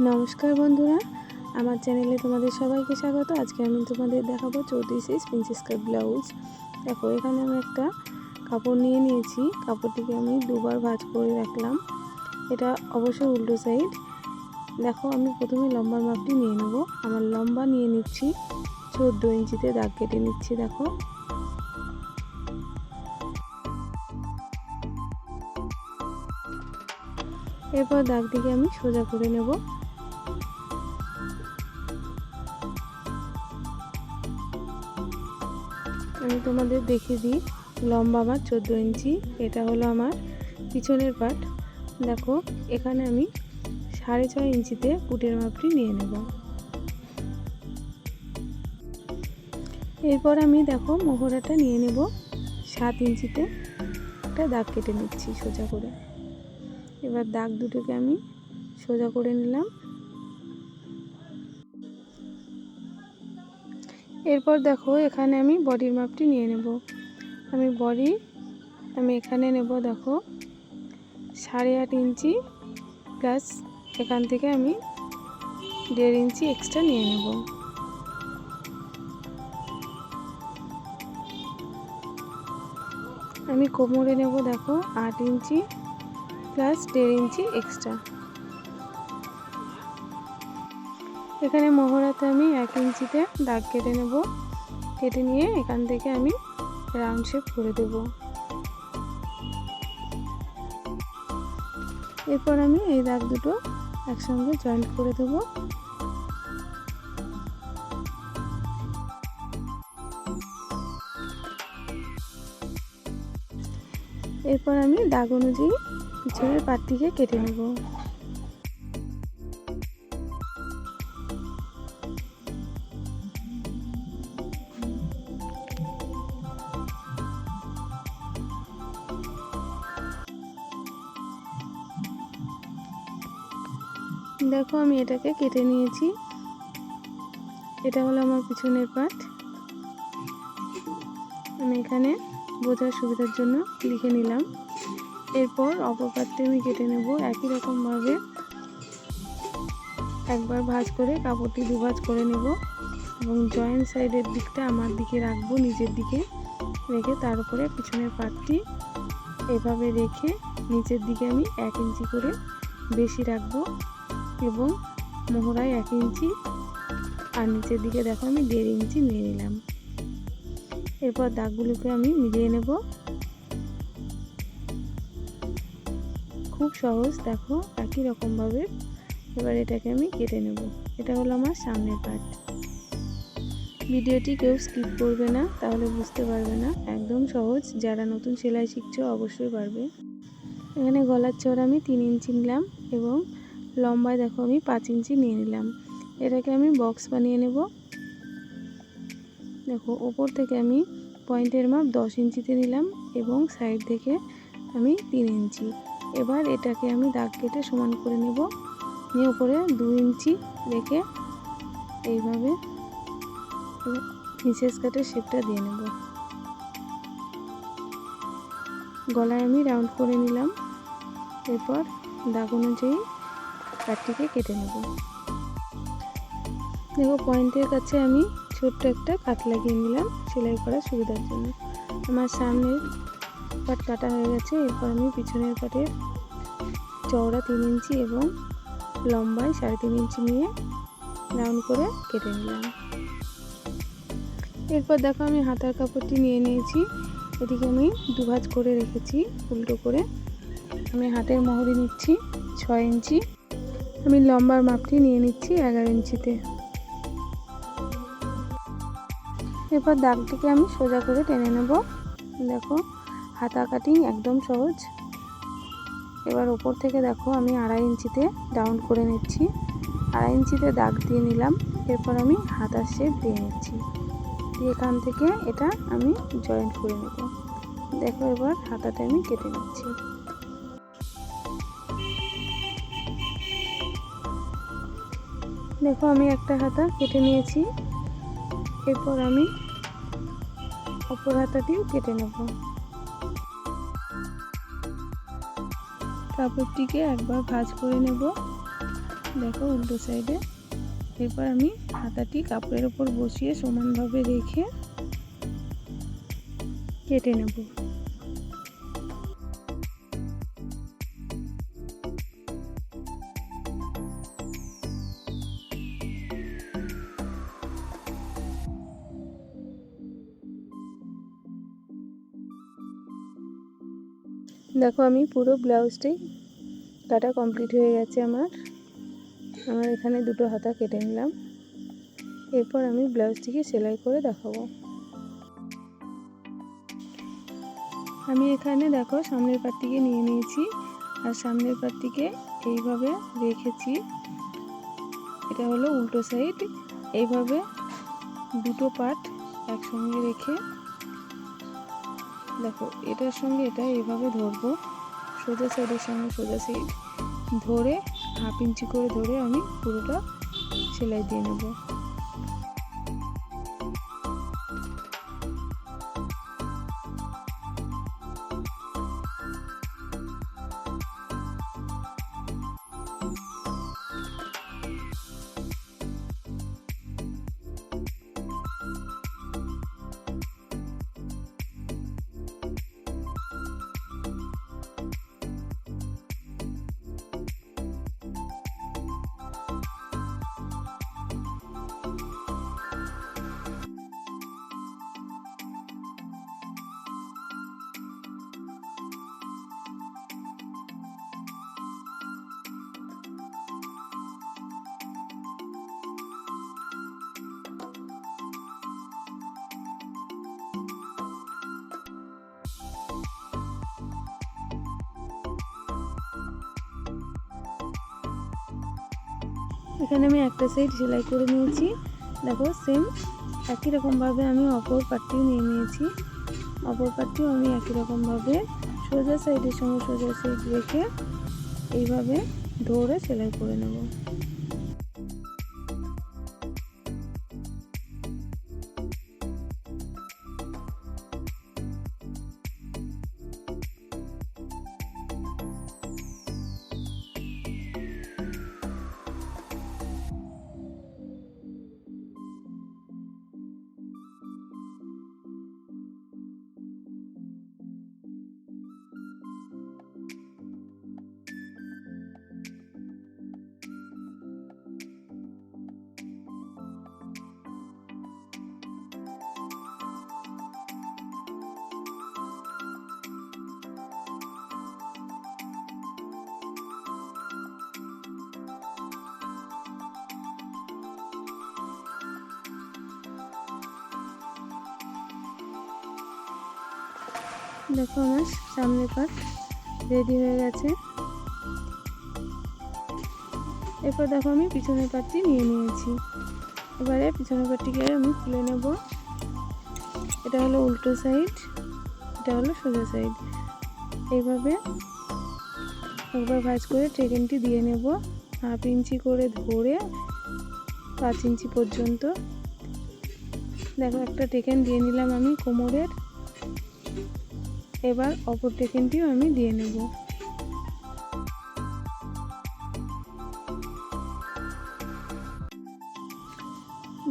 নমস্কার বন্ধুরা, আমার চ্যানেলে তোমাদের সবাইকে স্বাগত। আজকে আমি তোমাদের দেখাবো চৌত্রিশ প্রিন্সেস কাট ব্লাউজ। দেখো, এখানে আমি একটা কাপড় নিয়ে নিয়েছি। কাপড়টিকে আমি দুবার ভাঁজ করে রাখলাম। এটা অবশ্যই উল্টো সাইড। দেখো, আমি প্রথমে লম্বার মাপটি নিয়ে নেব। আমার লম্বা নিয়ে নিচ্ছি, চোদ্দ ইঞ্চিতে দাগ কেটে নিচ্ছি, দেখো। এরপর দাগ দাগটিকে আমি সোজা করে নেব। আমি তোমাদের দেখিয়ে দিই লম্বা আমার চোদ্দ ইঞ্চি, এটা হলো আমার পিছনের পাট। দেখো, এখানে আমি সাড়ে ছয় ইঞ্চিতে পুটের মাপটি নিয়ে নেব। এরপর আমি দেখো মোহরাটা নিয়ে নেব, সাত ইঞ্চিতে। একটা দাগ কেটে নিচ্ছি সোজা করে। এবার দাগ দুটোকে আমি সোজা করে নিলাম। এরপর দেখো এখানে আমি বডির মাপটি নিয়ে নেব। আমি বডি আমি এখানে নেব দেখো সাড়ে আট ইঞ্চি প্লাস এখান থেকে আমি দেড় ইঞ্চি এক্সট্রা নিয়ে নেব। আমি কোমরে নেব দেখো আট ইঞ্চি প্লাস দেড় ইঞ্চি এক্সট্রা। এখানে মহড়াতে আমি এক ইঞ্চিতে দাগ কেটে নেব। কেটে নিয়ে এখান থেকে আমি রাউন্ড শেপ করে দেব। এরপর আমি এই দাগ দুটো একসঙ্গে জয়েন্ট করে দেবো। এরপর আমি দাগ অনুযায়ী পিছনের পাটটিকে কেটে নেব। দেখো আমি এটাকে কেটে নিয়েছি। এটা হলো আমার পিছনের পাট। আমি এখানে বোঝার সুবিধার জন্য লিখে নিলাম। এরপর অপর আমি কেটে নেব একই রকমভাবে একবার ভাঁজ করে কাপড়টি দুভাজ করে নেব এবং জয়েন্ট সাইডের দিকটা আমার দিকে রাখব নিচের দিকে। রেখে তার উপরে পিছনের পাটটি এভাবে রেখে নিচের দিকে আমি এক ইঞ্চি করে বেশি রাখব এবং মোহরায় এক ইঞ্চি আর নিচের দিকে দেখো আমি দেড় ইঞ্চি নিয়ে নিলাম। এরপর দাগগুলোকে আমি মিলিয়ে নেব। খুব সহজ, দেখো, একই রকমভাবে। এবার এটাকে আমি কেটে নেব। এটা হলো আমার সামনের পার্ট ভিডিওটি কেউ স্কিপ করবে না, তাহলে বুঝতে পারবে না। একদম সহজ, যারা নতুন সেলাই শিখছো অবশ্যই পারবে। এখানে গলার চওড় আমি তিন ইঞ্চি নিলাম এবং লম্বায় দেখো আমি পাঁচ ইঞ্চি নিয়ে নিলাম। এটাকে আমি বক্স বানিয়ে নেব। দেখো, ওপর থেকে আমি পয়েন্টের মাপ দশ ইঞ্চিতে নিলাম এবং সাইড থেকে আমি তিন ইঞ্চি। এবার এটাকে আমি দাগ কেটে সমান করে নেব। নিয়ে উপরে দু ইঞ্চি রেখে এইভাবে নিচের কাটের শেপটা দিয়ে নেব। গলায় আমি রাউন্ড করে নিলাম। এরপর দাগ অনুযায়ী কাঠটিকে কেটে নেব। দেখো পয়েন্টের কাছে আমি ছোট্ট একটা কাট লাগিয়ে নিলাম সেলাই করার সুবিধার জন্য। আমার সামনের পাট কাটা হয়ে গেছে। এরপর আমি পিছনের পাটের চওড়া তিন ইঞ্চি এবং লম্বায় সাড়ে তিন ইঞ্চি নিয়ে রাউন্ড করে কেটে নিলাম। এরপর দেখো আমি হাতার কাপড়টি নিয়ে নিয়েছি। এটিকে আমি দুভাজ করে রেখেছি, উল্টো করে। আমি হাতের মোহরি নিচ্ছি ছয় ইঞ্চি। আমি লম্বার মাপটি নিয়ে নিচ্ছি এগারো ইঞ্চিতে। এরপর দাগটিকে আমি সোজা করে টেনে নেব। দেখো হাতা কাটিং একদম সহজ। এবার ওপর থেকে দেখো আমি আড়াই ইঞ্চিতে ডাউন করে নিচ্ছি। আড়াই ইঞ্চিতে দাগ দিয়ে নিলাম, এরপর আমি হাতার শেপ দিয়ে নিচ্ছি। এখান থেকে এটা আমি জয়েন্ট করে নেব। দেখো এবার হাতাটা আমি কেটে নিচ্ছি। দেখো আমি একটা হাতা কেটে নিয়েছি। এরপর আমি অপর হাতাটিও কেটে নেব। কাপড়টিকে একবার ভাঁজ করে নেব। দেখো উল্টো সাইডে। এরপর আমি হাতাটি কাপড়ের ওপর বসিয়ে সমানভাবে রেখে কেটে নেব। দেখো আমি পুরো ব্লাউজটাই কাটা কমপ্লিট হয়ে গেছে আমার। আমার এখানে দুটো হাতা কেটে নিলাম। এরপর আমি ব্লাউজটিকে সেলাই করে দেখাবো। আমি এখানে দেখো সামনের পাটটিকে নিয়ে নিয়েছি আর সামনের পাটটিকে এইভাবে রেখেছি। এটা হলো উল্টো সাইড। এইভাবে দুটো পাট একসঙ্গে রেখে দেখো, এটার সঙ্গে এটা এভাবে ধরবো, সোজা সাইডের সঙ্গে সোজা সাইড ধরে হাফ ইঞ্চি করে ধরে আমি পুরোটা সেলাই দিয়ে নেব। এখানে আমি একটা সাইড সেলাই করে নিয়েছি। দেখো সেম একই রকমভাবে আমি অপর পাটটিও নিয়ে নিয়েছি। অপর পাটটিও আমি একই রকমভাবে সোজা সাইডের সঙ্গে সোজা সাইড রেখে এইভাবে ধরে সেলাই করে নেব। দেখো আমার সামনের পাট রেডি হয়ে গেছে। এরপর দেখো আমি পিছনের পাটটি নিয়ে নিয়েছি। এবারে পিছনের পাটটিকে আমি খুলে নেব। এটা হলো উল্টো সাইড, এটা হলো সোজা সাইড। এইভাবে একবার ভাজ করে ট্রেকেনটি দিয়ে নেব। হাফ ইঞ্চি করে ধরে পাঁচ ইঞ্চি পর্যন্ত। দেখো একটা টেকেন দিয়ে নিলাম আমি কোমরের। এবার অপর টেকেনটিও আমি দিয়ে নেব।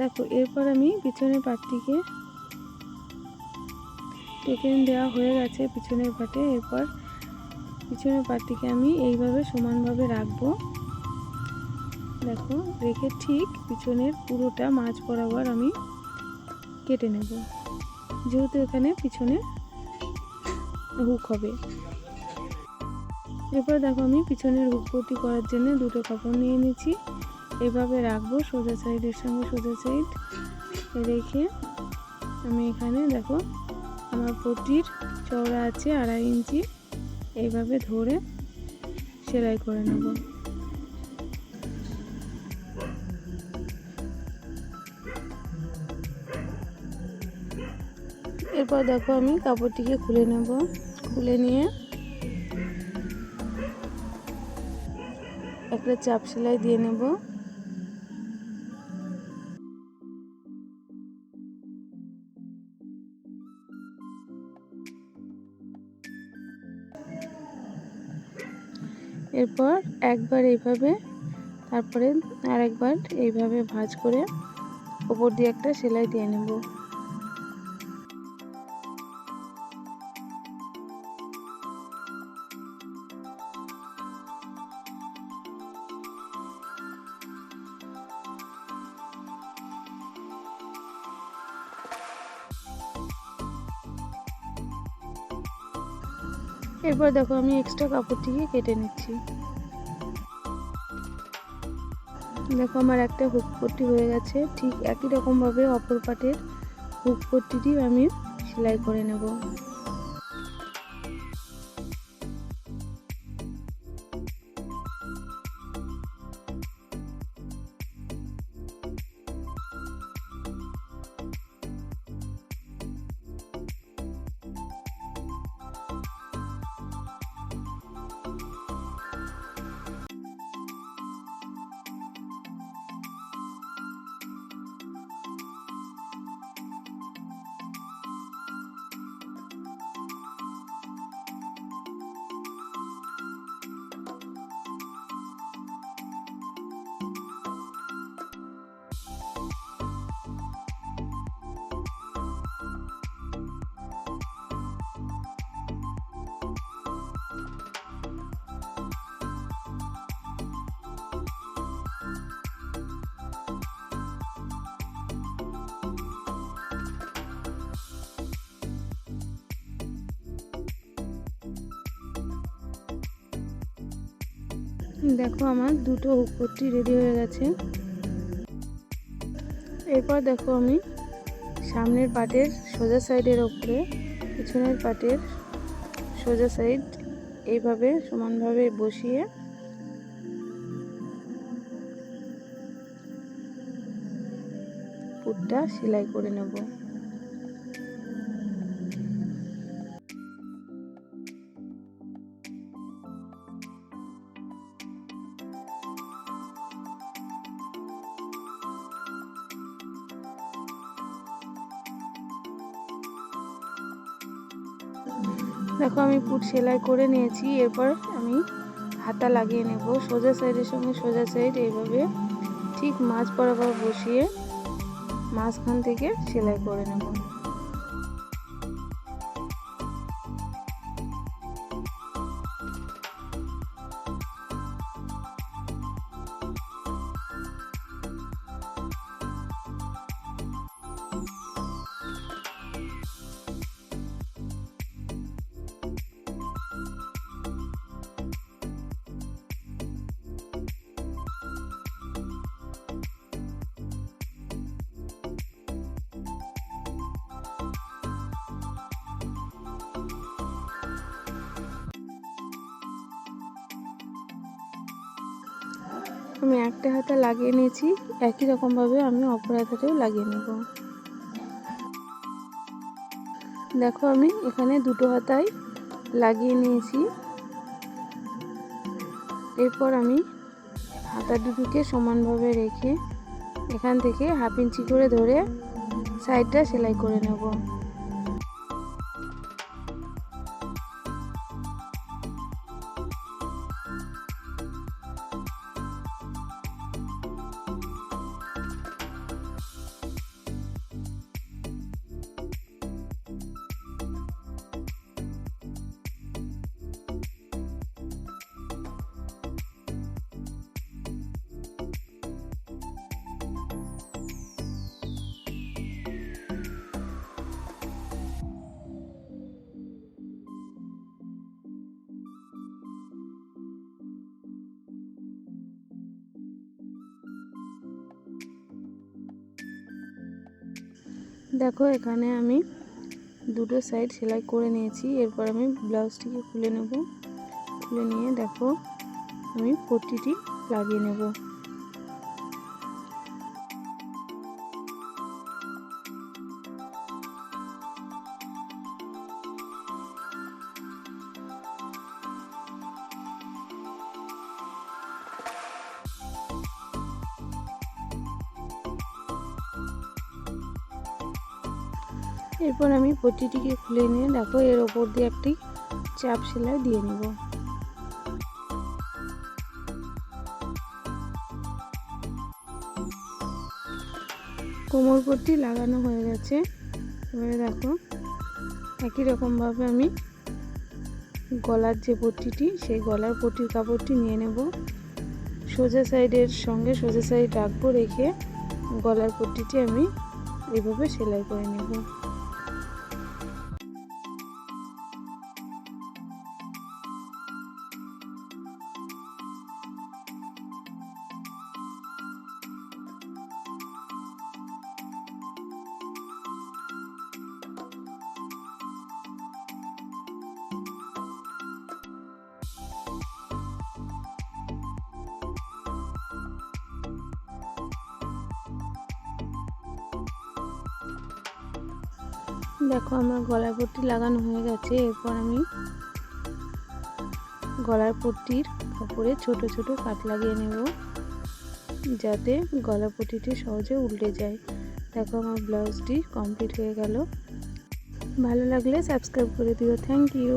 দেখো, এরপর আমি পিছনের পাটটিকে টেকেন দেওয়া হয়ে গেছে পিছনের পাটে। এরপর পিছনের পাটটিকে আমি এইভাবে সমানভাবে রাখব। দেখো, রেখে ঠিক পিছনের পুরোটা মাছ বরাবর আমি কেটে নেব। যেহেতু এখানে পিছনে হুক হবে। এরপর দেখো আমি পিছনের হুক পটি করার জন্য দুটো কাপড় নিয়ে নিচ্ছি। এভাবে রাখব সোজা সাইডের সঙ্গে, সোজা সাইড রেখে আমি এখানে দেখো আমার পটির চওড়া আছে আড়াই ইঞ্চি। এইভাবে ধরে সেলাই করে নেব। এরপর দেখো আমি কাপড়টিকে খুলে নেব। খুলে নিয়ে একটা চাপ সেলাই দিয়ে নেব। এরপর একবার এইভাবে, তারপরে আরেকবার এইভাবে ভাঁজ করে ওপর দিয়ে একটা সেলাই দিয়ে নেব। এরপর দেখো আমি এক্সট্রা কাপড়টিকে কেটে নিচ্ছি। দেখো আমার একটা হুক পট্টি হয়ে গেছে, ঠিক একই রকমভাবে অপর পাটের হুক পট্টিটি আমি সেলাই করে নেব। দেখো আমার দুটো পট্টি রেডি হয়ে গেছে। এরপর দেখো আমি সামনের পাটের সোজা সাইডের ওপরে পিছনের পাটের সোজা সাইড এইভাবে সমানভাবে বসিয়ে পুটটা সেলাই করে নেব। দেখো, আমি পুট সেলাই করে নিয়েছি। এরপর আমি হাতা লাগিয়ে নেব। সোজা সাইডের সঙ্গে সোজা সাইড এইভাবে ঠিক মাছ বরাবর বসিয়ে মাঝখান থেকে সেলাই করে নেব। আমি একটা হাতা লাগিয়ে নিয়েছি, একই রকমভাবে আমি অপর হাতাটাও লাগিয়ে নেব। দেখো আমি এখানে দুটো হাতায় লাগিয়ে নিয়েছি। এরপর আমি হাতা দুটোকে সমানভাবে রেখে এখান থেকে হাফ ইঞ্চি করে ধরে সাইডটা সেলাই করে নেব। দেখো, এখানে আমি দুটো সাইড সেলাই করে নিয়েছি। এরপর আমি ব্লাউজটিকে খুলে নেব। খুলে নিয়ে দেখো, আমি পট্টিটি লাগিয়ে নেব। এরপর আমি প্রতিটিকে খুলে নিয়ে দেখো এর ওপর দিয়ে একটি চাপ সেলাই দিয়ে নেব। কোমর পট্টি লাগানো হয়ে গেছে। এবারে দেখো, একই রকমভাবে আমি গলার যে পট্টিটি, সেই গলার পট্টির কাপড়টি নিয়ে নেব। সোজা সাইডের সঙ্গে সোজা সাইড রাখব রেখে গলার পট্টিটি আমি এভাবে সেলাই করে নেব। দেখো আমার গলার পট্টি লাগানো হয়ে গেছে, এরপর আমি গলার পট্টির কাপড়ে ছোট ছোট কাট লাগিয়ে নেব, যাতে গলা পট্টিটি সহজে উল্টে যায়। দেখো আমার ব্লাউজটি কমপ্লিট হয়ে গেল। ভালো লাগলে সাবস্ক্রাইব করে দিও। Thank you